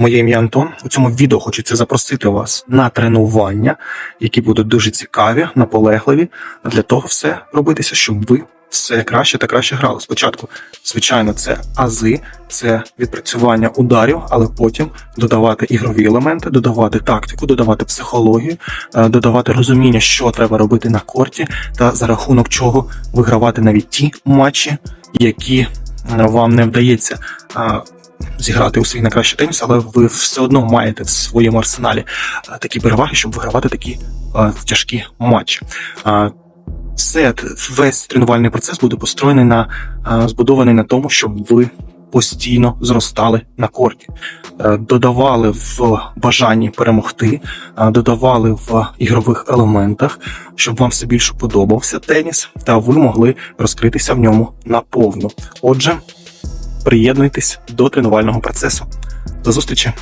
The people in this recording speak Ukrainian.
Моє ім'я Антон. У цьому відео хочеться запросити вас на тренування, які будуть дуже цікаві, наполегливі. Для того все робитися, щоб ви все краще та краще грали. Спочатку, звичайно, це ази, це відпрацювання ударів, але потім додавати ігрові елементи, додавати тактику, додавати психологію, е, додавати розуміння, що треба робити на корті, та за рахунок чого вигравати навіть ті матчі, які е, вам не вдається а, зіграти у свій найкращий теніс, але ви все одно маєте в своєму арсеналі такі переваги, щоб вигравати такі тяжкі матчі. Все, весь тренувальний процес буде построєний на збудований на тому, щоб ви постійно зростали на корті, Е, додавали в бажанні перемогти, додавали в ігрових елементах, щоб вам все більше подобався теніс, та ви могли розкритися в ньому наповну. Отже, приєднуйтесь до тренувального процесу. До зустрічі!